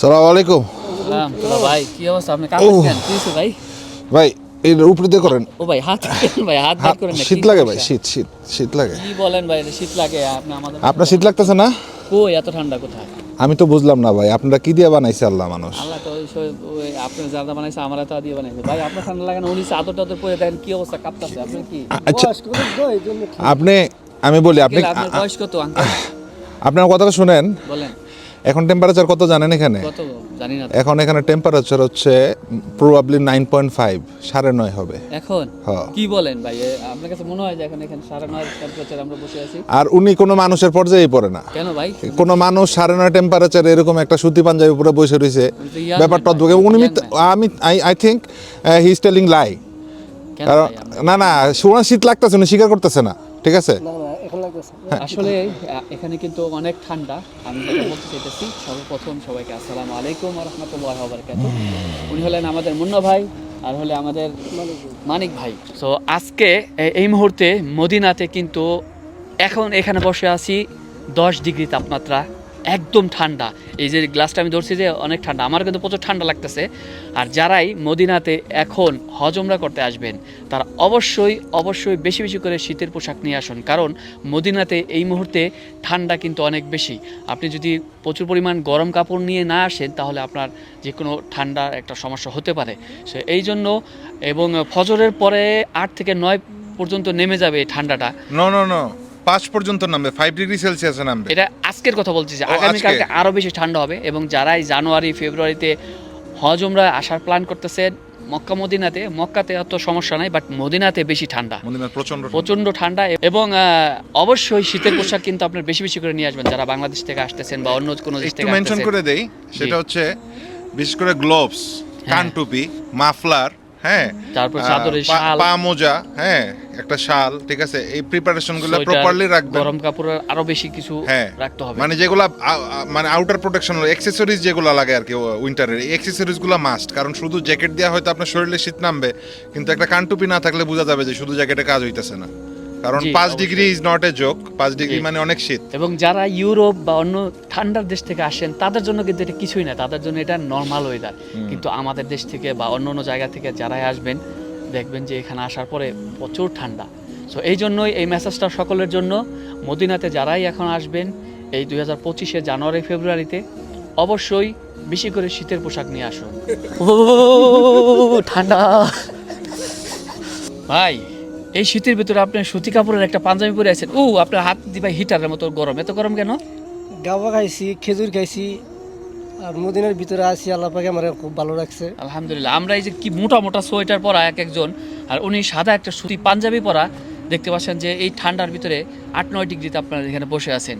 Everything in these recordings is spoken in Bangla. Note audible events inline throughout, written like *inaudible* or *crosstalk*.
সালাম। আলাইকুম সালাম ভাই কি অবস্থা? আপনি ভাই? ভাই এর উপরে দিয়ে করেন। ও ভাই হাত ভাই হাত করেন শীত লাগে ভাই শীত শীত শীত লাগে। কি বলেন ভাই শীত লাগে আপনি আমাদের আপনার শীত লাগতেছে না? কই এত ঠান্ডা কোথায়? আমি তো বুঝলাম না ভাই আপনারা কি দিয়ে বানাইছে আল্লাহ মানুষ? আল্লাহ তো ওই যা বানাইছে আমরা তো দিয়ে বানাইছে। ভাই আপনার ঠান্ডা লাগে না উনি টাদর পরে কি অবস্থা কাঁপতাছে আপনি কি? আচ্ছা। আপনি আমি বলি আপনি আঙ্কেল, আপনার বয়স কত আপনার কথাটা শুনেন। বলেন। এখন টেম্পারেচার কত জানেন এখানে? কত? জানি না এখন এখানে টেম্পারেচার হচ্ছে প্রবাবলি নাইন পয়েন্ট ফাইভ সাড়ে নয় হবে। এখন? হ্যাঁ। কি বলেন ভাই? আপনার কাছে মনে হয় যে এখন এখানে সাড়ে নয় টেম্পারেচার আমরা বসে আছি? আর উনি কোনো মানুষের পর্যায়েই পড়ে না। কেন ভাই? কোনো মানুষ সাড়ে নয় টেম্পারেচার এরকম একটা সুতি পাঞ্জাবি উপরে বসে রয়েছে। ব্যাপারটা অদ্ভুত। উনি। আমি I I think he is telling lie না না শোনা শীত লাগতেছে উনি স্বীকার করতেছে না। ঠিক আছে? আসলে এখানে কিন্তু অনেক ঠান্ডা। আমি বলতে চাইতেছি, সর্বপ্রথম সবাইকে আসসালাম আলাইকুম রহমতুল্লাহ উনি হলেন আমাদের মুন্না ভাই, আর হলে আমাদের মানিক ভাই। তো আজকে এই মুহূর্তে মদিনাতে কিন্তু এখন এখানে বসে আছি, দশ ডিগ্রি তাপমাত্রা। একদম ঠান্ডা। এই যে গ্লাসটা আমি ধরছি যে অনেক ঠান্ডা। আমার কিন্তু প্রচুর ঠান্ডা লাগতেছে। আর যারাই মদিনাতে এখন হজমরা করতে আসবেন, তারা অবশ্যই অবশ্যই বেশি বেশি করে শীতের পোশাক নিয়ে আসুন। কারণ মদিনাতে এই মুহূর্তে ঠান্ডা কিন্তু অনেক বেশি। আপনি যদি প্রচুর পরিমাণ গরম কাপড় নিয়ে না আসেন, তাহলে আপনার যে কোনো ঠান্ডার একটা সমস্যা হতে পারে। সো এই জন্য এবং ফজরের পরে আট থেকে নয় পর্যন্ত নেমে যাবে ঠান্ডাটা। নো নো নো পাঁচ পর্যন্ত নামবে ফাইভ ডিগ্রি সেলসিয়াসে নামবে। এটা আজকের কথা বলছি যে আগামীকালকে আরও বেশি ঠান্ডা হবে এবং যারাই জানুয়ারি ফেব্রুয়ারিতে হজ উমরা আসার প্ল্যান করতেছেন মক্কা মদিনাতে মক্কাতে অত সমস্যা নাই বাট মদিনাতে বেশি ঠান্ডা। প্রচণ্ড প্রচণ্ড ঠান্ডা। এবং অবশ্যই শীতের পোশাক কিন্তু আপনার বেশি বেশি করে নিয়ে আসবেন যারা বাংলাদেশ থেকে আসতেছেন বা অন্য কোনো দেশ থেকে মেনশন করে দেই সেটা হচ্ছে বিশেষ করে গ্লোভস কান টুপি মাফলার হ্যাঁ। তারপর চাদরের শাল। পা মোজা হ্যাঁ একটা শাল ঠিক আছে? এই প্রিপারেশনগুলো প্রপারলি রাখবেন। গরম কাপড় আরও বেশি কিছু হ্যাঁ। রাখতে হবে। মানে যেগুলা মানে আউটার প্রোটেকশন অ্যাকসেসরিজ যেগুলো লাগে আর কি উইন্টারের এই অ্যাকসেসরিজগুলো মাস্ট কারণ শুধু জ্যাকেট দেওয়া হয়তো আপনার শরীরে শীত নামবে কিন্তু একটা কানটুপি না থাকলে বোঝা যাবে যে শুধু জ্যাকেটে কাজ হইতেছে না। কারণ পাঁচ degree is not a joke পাঁচ ডিগ্রি মানে অনেক শীত। এবং যারা ইউরোপ বা অন্য ঠান্ডার দেশ থেকে আসেন তাদের জন্য কিন্তু এটা কিছুই না তাদের জন্য এটা নর্মাল ওয়েদার কিন্তু আমাদের দেশ থেকে বা অন্য অন্য জায়গা থেকে যারাই আসবেন দেখবেন যে এখানে আসার পরে প্রচুর ঠান্ডা। সো এই জন্যই এই মেসেজটা সকলের জন্য মদিনাতে যারাই এখন আসবেন এই দুই হাজার পঁচিশে জানুয়ারি ফেব্রুয়ারিতে অবশ্যই বেশি করে শীতের পোশাক নিয়ে আসুন। ও ঠান্ডা। ভাই এই শীতের ভিতরে আপনি সুতি কাপড়ের একটা পাঞ্জাবি পরে আছেন। ও আপনার হাত দিবা হিটারের মতো গরম। এত গরম কেন? গাবা খাইছি খেজুর খাইছি আর মদিনার ভিতরে আছি আল্লাহ পাকে আমার খুব ভালো লাগছে আলহামদুলিল্লাহ আমরা এই যে কি মোটা মোটা সোয়েটার পরা এক একজন আর উনি সাদা একটা সুতি পাঞ্জাবি পরা দেখতে পাচ্ছেন যে এই ঠান্ডার ভিতরে আট নয় ডিগ্রিতে আপনারা এখানে বসে আছেন।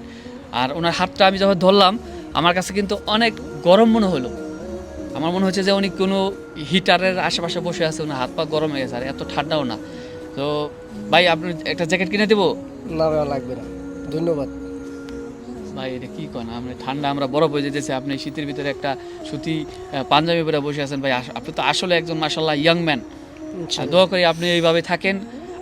আর ওনার হাতটা আমি যখন ধরলাম আমার কাছে কিন্তু অনেক গরম মনে হলো। আমার মনে হচ্ছে যে উনি কোনো হিটারের আশেপাশে বসে আছে ওনার হাত পা গরম হয়ে গেছে আর এত ঠান্ডাও না। তো ভাই আপনি একটা জ্যাকেট কিনে দেবো? না ভাই, লাগবে না। ধন্যবাদ। ভাই এটা কি কন? আমরা ঠান্ডা আমরা বরফ হয়ে যেতেছে। আপনি শীতের ভিতরে একটা সুতি পাঞ্জাবি পরে বসে আছেন ভাই। আপনি তো আসলে একজন মাসাল্লাহ ইয়াং ম্যান দোয়া করি আপনি এইভাবে থাকেন।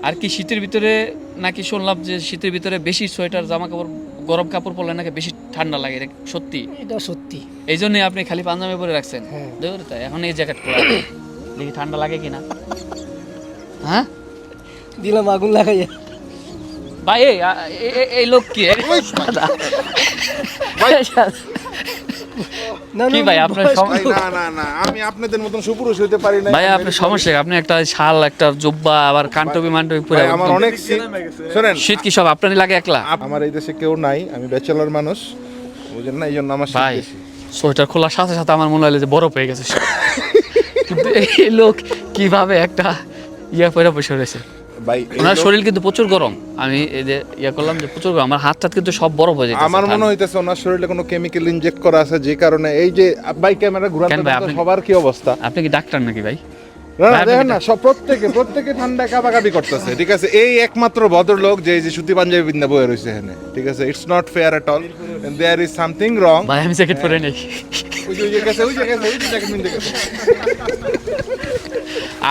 আর কি শীতের ভিতরে নাকি শুনলাম যে শীতের ভিতরে বেশি সোয়েটার জামা কাপড় গরম কাপড় পরলে নাকি বেশি ঠান্ডা লাগে? এটা সত্যি? এটা সত্যি। এই জন্যই আপনি খালি পাঞ্জাবি পরে রাখছেন? হ্যাঁ। দেখুন তাই এখন এই জ্যাকেট পরে। *coughs* দেখি ঠান্ডা লাগে কিনা। হ্যাঁ? দিলাম আগুন লাগাইয়া। ভাই এই লোক কি? না, কি ভাই আপনার না না না আমি আপনাদের মতন সুপুরুষ হইতে পারি না ভাই আপনার সমস্যা আপনি একটা শাল একটা জুব্বা আবার কানটবি মানটবি পরে আমার অনেক শোনেন শীত কি সব আপনারই লাগে একলা? আমার এই দেশে কেউ নাই আমি ব্যাচেলর মানুষ বুঝেন না এই জন্য আমার শীত ভাই সোয়েটার খোলার সাথে সাথে আমার মনে হলো যে বরফ হয়ে গেছে কিন্তু এই লোক কীভাবে একটা ইয়া পরে বসে রয়েছে? ওনার শরীর কিন্তু প্রচুর গরম। আমি এই যে ইয়া করলাম যে প্রচুর গরম আমার হাত টাত কিন্তু সব বরফ হয়ে যেতেছে আমার মনে হইতেছে ওনার শরীরে কোনো কেমিক্যাল ইনজেক্ট করা আছে যে কারণে। এই যে ভাই ক্যামেরা ঘুরাতে সবার কি অবস্থা? আপনি কি ডাক্তার নাকি ভাই? না সব প্রত্যেকে প্রত্যেকে ঠান্ডা কাবাকাবি করতেছে ঠিক আছে? এই একমাত্র ভদ্রলোক যে যে সুতি পাঞ্জাবি বিন্দা বয়ে রয়েছে এখানে ঠিক আছে? It's not fair at all there is something wrong ভাই আমি জ্যাকেট পরে নেই।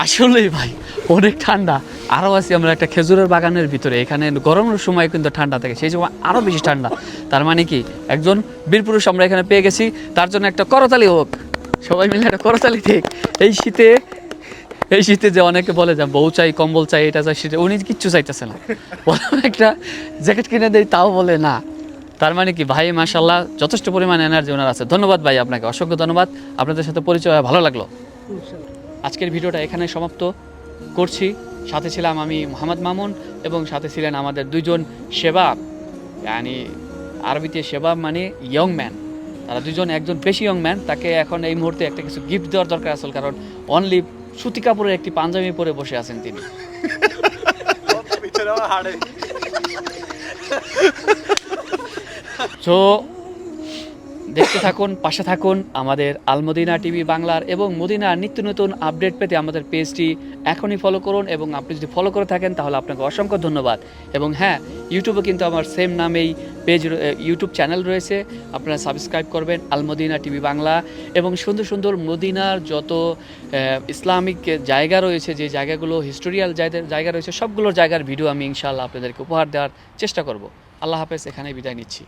আসলেই ভাই অনেক ঠান্ডা। আরও আছি আমরা একটা খেজুরের বাগানের ভিতরে। এখানে গরমের সময় কিন্তু ঠান্ডা থাকে সেই সময় আরও বেশি ঠান্ডা। তার মানে কি? একজন বীরপুরুষ আমরা এখানে পেয়ে গেছি তার জন্য একটা করতালি হোক। সবাই মিলে একটা করতালি ঠিক এই শীতে এই শীতে যে অনেকে বলে যে বউ চাই কম্বল চাই এটা চাই সেটা উনি কিচ্ছু চাইতেছে না। বললাম একটা জ্যাকেট কিনে দেয় তাও বলে না। তার মানে কি? ভাই মাসাল্লাহ যথেষ্ট পরিমাণ এনার্জি ওনার আছে। ধন্যবাদ ভাই আপনাকে অসংখ্য ধন্যবাদ। আপনাদের সাথে পরিচয় ভালো লাগল। আজকের ভিডিওটা এখানে সমাপ্ত। করছি। সাথে ছিলাম আমি মোহাম্মদ মামুন এবং সাথে ছিলেন আমাদের দুইজন সেবা yani আরবিতে সেবা মানে ইয়ং ম্যান তারা দুজন একজন বেশি ইয়ং ম্যান তাকে এখন এই মুহূর্তে একটা কিছু গিফট দেওয়ার দরকার আসল কারণ অনলি সুতি কাপড়ের একটি পাঞ্জাবি পরে বসে আছেন তিনি। *laughs* তো দেখতে থাকুন, পাশে থাকুন আমাদের আলমদিনা টিভি বাংলার এবং মদিনার নিত্য নতুন আপডেট পেতে আমাদের পেজটি এখনই ফলো করুন এবং আপনি যদি ফলো করে থাকেন তাহলে আপনাকে অসংখ্য ধন্যবাদ। এবং হ্যাঁ ইউটিউবে কিন্তু আমার সেম নামেই পেজ ইউটিউব চ্যানেল রয়েছে, আপনারা সাবস্ক্রাইব করবেন আলমদিনা টিভি বাংলা এবং সুন্দর সুন্দর মদিনার যত ইসলামিক জায়গা রয়েছে, যে জায়গাগুলো হিস্টোরিয়াল জায়গা রয়েছে সবগুলো জায়গার ভিডিও আমি ইনশাআল্লাহ আপনাদেরকে উপহার দেওয়ার চেষ্টা করব। আল্লাহ হাফেজ, এখানেই বিদায় নিচ্ছি।